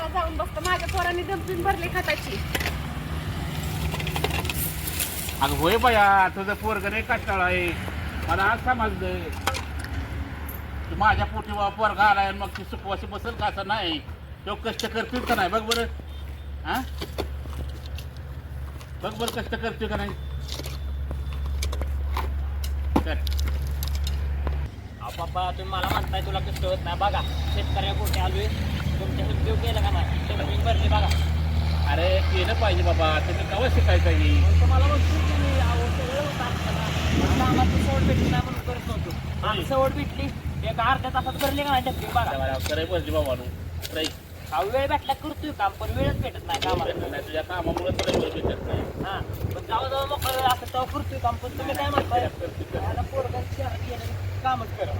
घरात जाऊन बसतो माझ्या पोरांनी भरली खताची. अगं होय बाया तुझं पोरग नाही कटाळा आहे? मला आज समजलंय. तू माझ्या पोटी पोरगा आलाय आणि मग ती सुखवाशी बसल का असं नाही? तो कष्ट करतील का नाही? बघ बरं. हा? बघ बरं कष्ट करतोय का नाही? पप्पा तुम्ही मला म्हणताय तुला कष्ट होत नाही. बघा शेतकऱ्या पोटी आलोय? तुमच्या उपयोग केलं का नाही? तुम्ही भरले बघा. अरे केलं पाहिजे बाबा. तुम्ही केव्हा शिकायचं आहे? मग तुम्हाला वस्तू केली अहो सगळं होतं आपल्याला आता आम्हाला सवड भेटली नाही म्हणून करत नव्हतो. आम्ही सवड भेटली. एका अर्ध्या तासात भरले का नाही डबे बघा. खरं बसली बाबा नु अहो वेळ भेटला करतोय काम पण वेळच भेटत नाही कामाला. नाही. तुझ्या कामामुळे तुला वेळ भेटत नाही. हा. पण जाऊ जाऊ मग असं तेव्हा करतोय काम पण तुम्ही काय म्हणताय? मला पोरगं शहरात गेलं कामच करा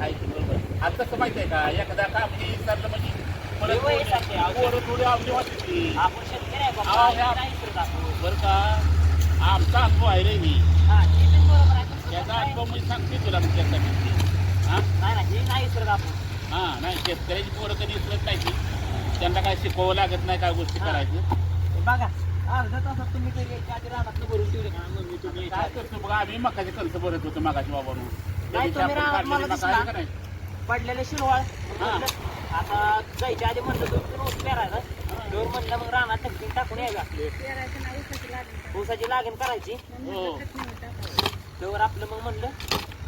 आहे की बरोबर? आता कसं माहिती आहे का? एखादा काम हे चाललं म्हणजे आपण शेतकरी आहे बाबा. नाही करत आपण. बरं का आमचा अनुभव आहे रे ही हा, पण बरोबर आहे. पण त्याचा? अनुभव म्हणजे सांगते तुला मी त्याचा हा नाही नाही हे नाही करत आपण हा नाही शेतकऱ्याची पोरं कधी इसरत नाही ती त्यांना काय शिकवावं लागत नाही काय गोष्टी हा. करायचं हे बघा अर्ध्या तासात तुम्ही ते याच्या आधी रानातलं भरून ठेवले का मम्मी तुम्ही काय करतो बघा आम्ही मकाचे कणसं भरत होतो मगाची बाबांनो नाही, तुम्ही रानात मला दिसला. पडलेले शिरवाळ हा. आता जायच्या आधी म्हणलं दोन तीन ऊस पेरायचं दोन म्हणलं मग रानात टक्के टाकून यावी आपली पेरायचं नाही उसाची लागली ऊसाची लागण करायची. हो. तेव्हा आपलं मग म्हणलं.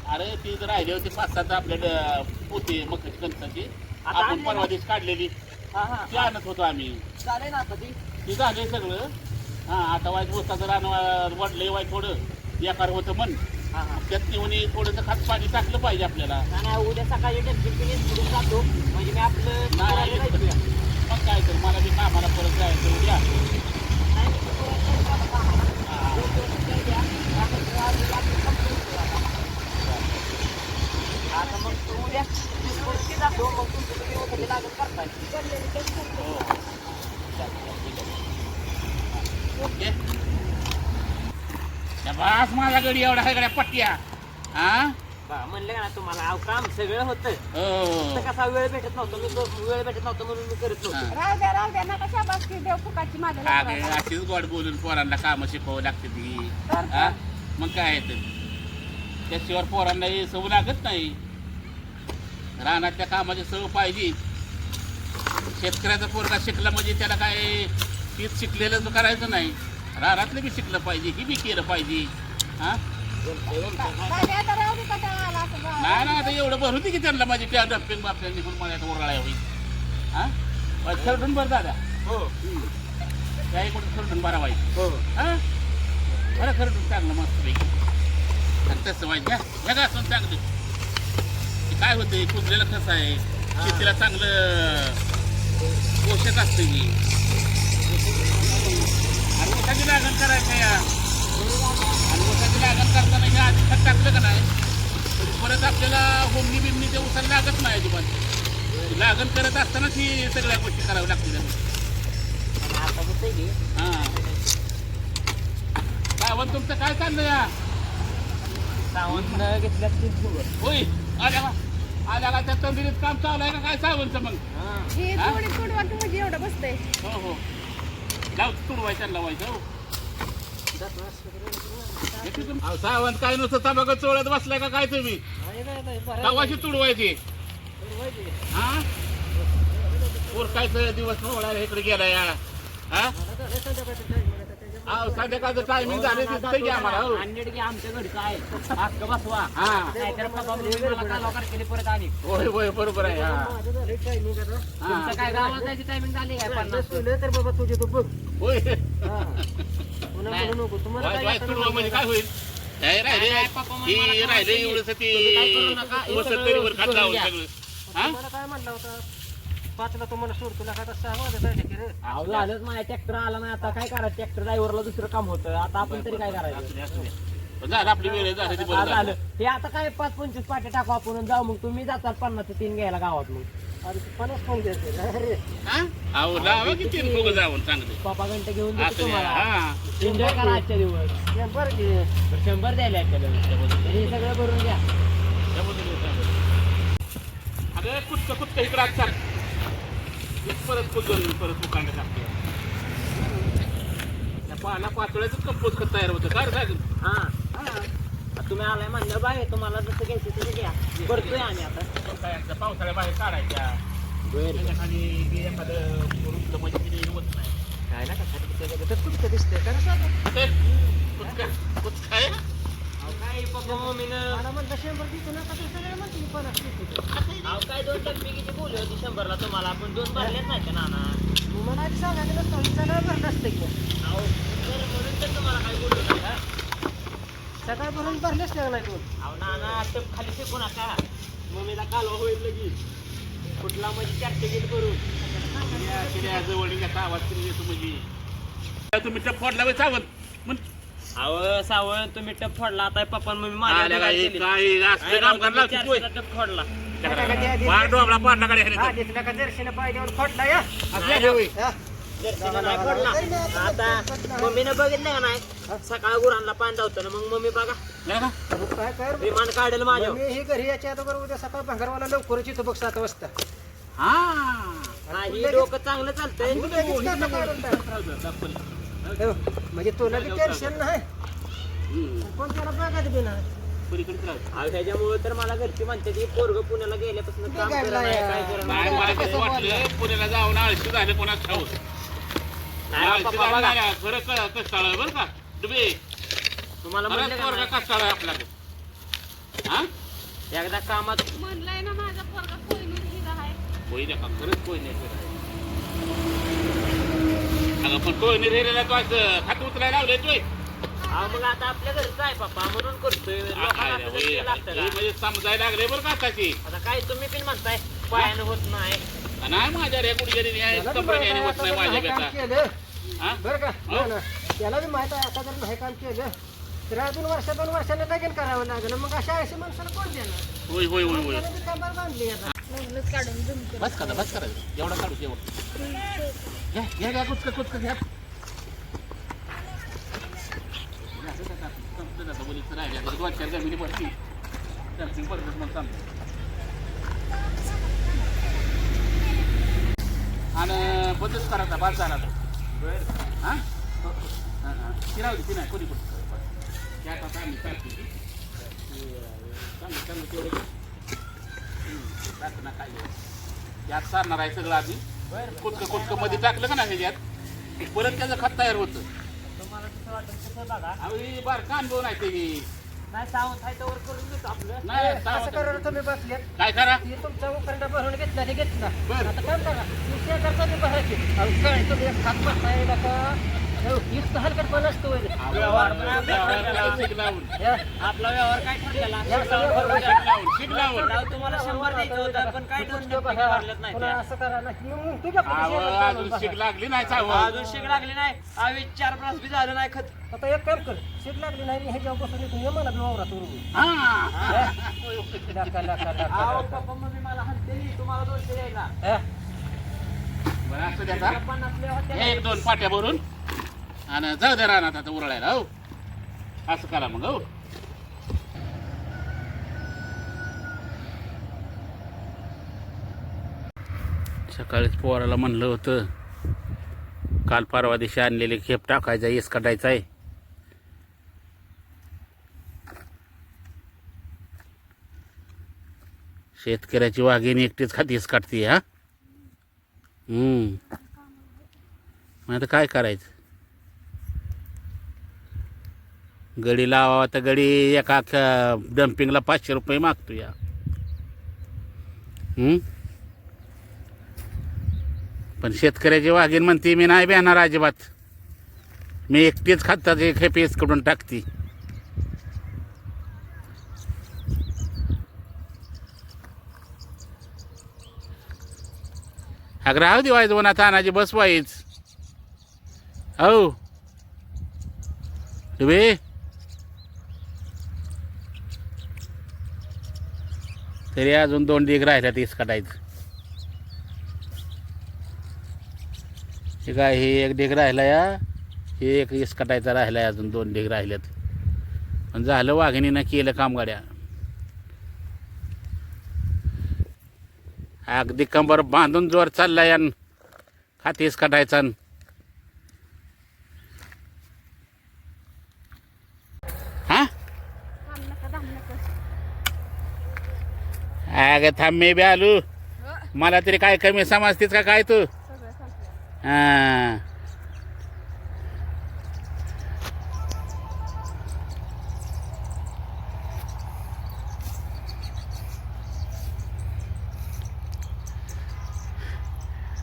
अरे ती जर राहिली होती पाच सात आपल्या पोते मकाची कणसाची. आता आपण आणली परवा ना? दिवशी काढलेली. हा हा. ती आणत होतो आम्ही. चालेल ना आता ती? ते झाले सगळं. हा आता वाईट उसाचं रान वा- वाढलंय वाईट थोडं. बेकार होतं मन हा हा त्यात थोडंसं खात पाणी टाकलं पाहिजे आपल्याला उद्या सकाळी डस्टबिन जातो म्हणजे मी आपलं नाही, करायला नाही. जायचंय. मग काय तर मला बी कामाला परत जायचं उद्या नाही, मी परत जायचं आता कामाला. दोन दिवस काय द्या. त्यानंतर आज रात्री संपून ठेवू आता. आता मग तो उद्या जातो मग तुमचं तुम्ही वगैरे लागत करताय पडलेली तेच करते. हो चालेल, ठीक आहे. ओके बास माझ्या गडी एवढा आहे गड्या पट्ट्या? हा? बा, म्हणलं का ना तुम्हाला अहो, काम सगळं होतं. हो. फक्त कसा वेळ भेटत नव्हता मी वेळ भेटत नव्हता म्हणून मी करत नव्हतो. राहू द्या राहू द्या नका शाबास की देव फुकाची माझ्या अगे लेकराला. अशीच गोड बोलून पोरांना कामं शिकवावं लागते ती. तर हा? मग काय आहे तर त्याशिवाय पोरांना हे सवय लागत नाही. रानातल्या कामाची सवय पाहिजे. शेतकऱ्याचा पोरगा शिकला म्हणजे त्याला काय तीच शिकलेलं करायचं नाही. रानातलं बी शिकलं पाहिजे ही बी केलं पाहिजे. हा? आता. नाही ना आता एवढं भरू दे की त्यांना माझी त्या डप्पिंग बापल्या निघून मला ओरळाय होईल. हा? सरडून बरं दादा. हो. त्याही कुठं सरडून बरा वाईट हो. हा? बरं खरं चांगलं मस्त पैकी. आणि तसं वाईट घ्या. घ्या का असं चांगलं? काय होतंय? कुजलेलं कसं आहे? शेतीला चांगलं पोषक असतं की ऊसाची लागण करायचं या? आणि ऊसाची लागण करताना हे आधी खत टाकलं का नाही? परत आपल्याला होमनी बिमनी ते उसाला लागत नाही अजिबात. लागण करत असतानाच ही सगळ्या गोष्टी कराव्या लागतील. हा. सावंत तुमचं काय चाललं या? सावंत दिवस. होय. आल्या का? आल्या का? त्या तंदिरीत काम चालू आहे का? काय सावंतचं मग? ही? थोडी तुडवाट म्हणजे एवढं बसतंय. हो हो. लाव तुडवायचं लावायचं. हो हे सावंत काय नुसतं तबाखा चोळत बसलाय का काय तुम्ही? कवाशी तुडवायची. हा? काय दिवस ओळायला इकडे गेला या हा? संध्याकाळचं टायमिंग झाले तिथे घ्या मला हो. आणलं की आमच्या घरचं आहे. हक्क बसवा. हा. नाहीतर बाबा मला केली परत आणि होय होय बरोबर आहे हा. तुमचं हा काय गावात जायची टायमिंग झाली काय पन्नास? तर बाबा तुझे तू बघ. होय. नाही. नको. तुम्हाला वाय- काय वाय आता तुडवा म्हणजे काय होईल? काय राहिले काय पप्पा मला ही मला राहिले काय एवढंच तुम्ही काय करू ते नका, हे वसत सगळं तरीवर खात करून लावून घ्या. सगळं. हा? तुम्हाला काय म्हणलं होतं? पाचला तुम्हाला सोड तुला काय सहा वाजत आहे की रे. अहो झालंच माझ्या ट्रॅक्टर आला नाही आता काय करायचं? ट्रॅक्टर ड्रायव्हरला दुसरं काम होतं. आता आपण तरी काय करायचं? असू दे, असू दे. पण झालं आपली वेळ झाली ती आता बरं झालं. झालं. हे आता काय पाच पंचवीस पाट्या टाकू आपण आणि जाऊ मग तुम्ही जातात पन्नास ते तीन घ्यायला गावात मग. अरे तू पन्नास फोन द्यायचे अरे. हा? अहो लावा की तीन फुगं जाऊन चांगले. पापा घंटे घेऊन देतो असू दे तुम्हाला. हा. एन्जॉय करा आजच्या दिवस. हे बरं की तर शंभर द्यायला आजच्या दिवस. हे सगळं भरून घ्या. त्याबद्दल. अगं कुठचं कुठचं इकडं आज चाल. ते परत कुजून परत दुकानात टाकते. त्या पाना पातळ्याचं कंपोज खत तयार होतं काय रे साहेब? हा. तुम्ही आलाय म्हणलं बाहेर तुम्हाला जसं घ्यायचं तसं घ्या. करतोय आम्ही आता. काय पावसाळ्या बाहेर काढायच्या. बरं. त्याच्याखाली बी एखादं रुपलं म्हणजे होत नाही. काय ना कसं दिसतंय? का ते कुचका कुचका आहे? काय मला शंभर सगळं म्हणते अहो काय दोन टप्पे किती होती शंभरला तुम्हाला आपण दोन भरलेच नाही का नाना मला सांगायचं नसतं हिचा भरलं असतं की अहो म्हणून तर तुम्हाला काय बोललो नाही का सकाळ भरून भरलेच नाही नाही अहो नाना टप खाली फेकू नका मम्मीला कालवा होईल लगेच कुठला म्हणजे चॅप्टिकेट करून या किड्या आवाज येतो म्हणजे तुम्ही टप फोडला सावंत अहो सावंत तुम्ही टप फोडला आता पप्पा आणि मम्मी माझ्या काय असलं काम टप फोडला. डोबला गाडी हा दिसला का दर्शन पाहिल्यावर खोटला या. नाही राव. दर्शनं नाही फोडला. आता मम्मीनं बघितलं का नाही? सकाळ गुरांना पाणी धावतं ना मग मम्मी बघा. काय कर? विमान काढेल माझ्या मी ही घरी याच्या अगोदर उद्या सकाळ भंगारवाला लवकरच येतो बघ सात वाजता. हा. ही डोकं चांगलं चालतंय. तू लगेच काटा काढून टाक. हो, म्हणजे तुला बी टेन्शन नाही. कोण त्याला बघत बी नाही. ह्याच्यामुळे तर मला घरची म्हणते की पोरग पुण्याला गेल्यापासून काम काय? काय नाही. मला कसं वाटलं पुण्याला जाऊन आळशी झाले कोणाच ठाऊक? नाही आळशी पप्पा झालं बघा नाही, खरं कळ कष्टाळ बरं का. डुबे तुम्हाला खरंच म्हणलं का पोरगा नाही? कष्टाळ आहे आपल्याकडे? हा? एकदा कामात म्हणलंय ना माझा पोरगा कोहिनूर हिरा आहे. होईल का? खरंच कोई नाही. अगं पण तो खात उचलायला अहो, मग आता आपल्या घरचं आहे पप्पा? म्हणून करतोय. लोकांना असं का? म्हणजे समजायला लागले बरं का आताची आता काय तुम्ही पण म्हणताय पायानं होत नाही. माझ्या रे कुठे होत माझ्या बेटा. हा बरं का हो. त्याला बी माहीत आहे आता जर नाही काम केलं तर अजून वर्ष दोन वर्षाने लगीन करावं लागेल. मग अशा ऐंशी माणसाला कोण देणार? होय होय होय होय. त्याला बी कामाला बांधली आता. काढून जमतो बस करा बस करा एवढा काढू एवढं. घ्या घ्या घ्या कुचकं कुचकं घ्या. दोन चार जमिनी पडती त्यांची पडत मग चालतं आणि बंदच करायचा बाद झाला हां? हा हा, हा. ती नाही कोणी पण. त्या आता आम्ही चांगलं चांगलं तेवढं. घे. हम्म, टाक ना काय आहे. यात सारणार आहे सगळं आधी कुटकं कुटकं मध्ये टाकलं का ना ह्याच्यात? परत त्याचं खत तयार होतं. तुम्हाला कसं वाटतं बघा ही बार कान दोन आहे ते? नाही सावंत आहे करून घेतो आपलं. नाही असं. करा तुम्ही बसलेत. काय करा? तुमचा उखंडा भरून घेतला ते घेतला. बरं. आता काय करा? दुसऱ्या करता ते भरायचे अहो, काय तुम्ही एक हात बसताय का इतकं हलकटपणा असतो पण आपला व्यवहार काय ठरलेला तुम्हाला शंभर द्यायचं होतं पण काय नाही असं शिक लागली नाही अजून शिक लागली नाही आम्ही चार प्रास बी झालं नाही खत आता एक काम कर शिक लागली नाही मी जाऊ बसून येतो ये मला वावरात उरवू मला हलते तुम्हाला दोनशे द्यायला एक दोन पाट्या भरून. आणि जाऊ दे रानात आता उरळायला हो. असं करा मग हो. सकाळीच पोराला म्हणलं होतं काल परवा दिवशी आणलेले खेप टाकायचा येस काढायचा आहे. शेतकऱ्याची वाघीण एकटीच खातीस काढते हा? हम्म. मग आता काय करायचं? गडी लावावा तर गडी एका डम्पिंगला पाचशे रुपये मागतो या पण शेतकऱ्याची वाघीण म्हणते मी नाही बेणार अजिबात. मी एकटीच खातात एक हे पेस कडून टाकते. अगं राहू दे म्हणा वना तानाची बस हो तुम्ही तरी अजून दोन डीग राहिल्या तीस काढायचं हे काय हे एक डीग राहिला या हे एक इस कटायचा राहिला आहे अजून दोन डिग राहिल्यात पण झालं वाघिणीनं केलं काम गाड्या. अगदी कंबर बांधून जोर चाललाय आणि खातेस काढायचा न. हा थांब नका थांब नका अगं थांब मी बी आलो. हो, मला तरी काय कमी समजतेस का काय तू? हा.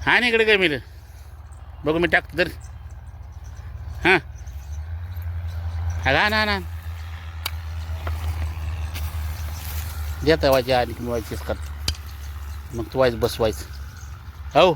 हा ना इकडे काय मिळेल बघू मी टाकतो तर. हां. हा ना ना. देता व्हायची आणि व्हायचीच कर मग तू व्हायचं बसवायचं हो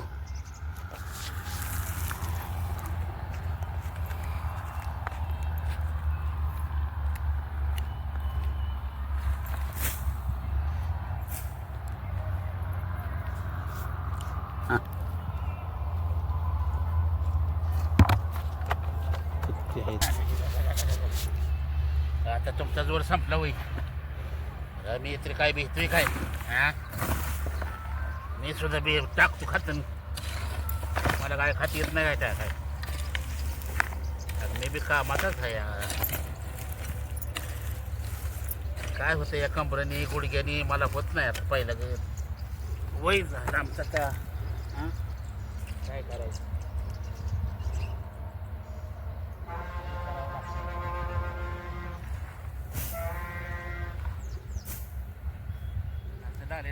आता तुमचा जोर संपला होईल होई मी तरी काय भेटतोय काय? हा? मी सुद्धा बी टाकतो खात मला काय खात येत नाही काय त्या काय? आणि मी बी कामातच आहे काय होतं या कंपनी गुडघ्यानी? मला होत नाही आता पहिलं. ग वय झालं आमचं आता. काय करायचं?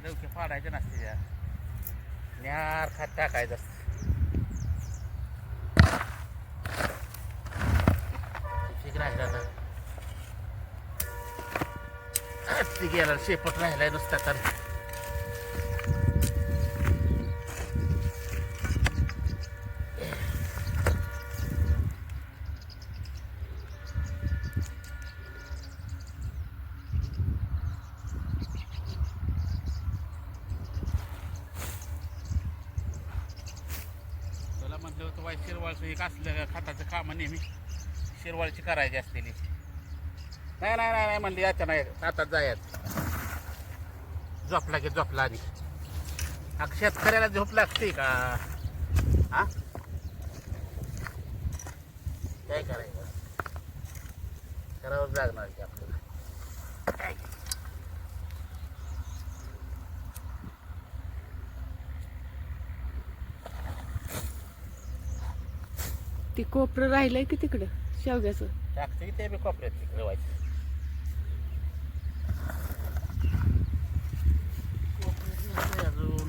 असं पाडायचे डोके फाडायचे नसते त्या न्यार खात टाकायचं असतं. ठीक गेला शेपट राहिलाय नुसता तर तुला म्हटलं होतं वाय शिरवाळचं एक असलं खाताचं नेहमी शिरवाळची करायची असलेली. नाही नाही नाही नाही म्हणली याच्या नाही. आता जायच झोपला की झोपला आणि अग शेतकऱ्याला झोप लागते का? हा? काय करायचं? करावं लागणार की आपल्याला. ते कोपरं राहिलंय की तिकडं शेवग्याचं? टाकते की ते बी कोपऱ्यात तिकडे व्हायचं अजून.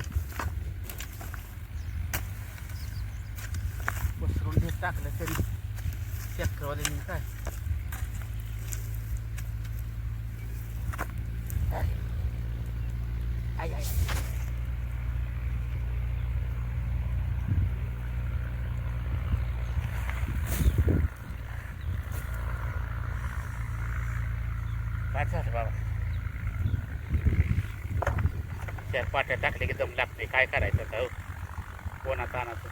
पसरून हे टाकलं तरी. चक्रवाल्यांनी काय काय बाबा. चार पाट्या टाकले की दम लागते काय करायचं आता? हो कोणाचा आणायचं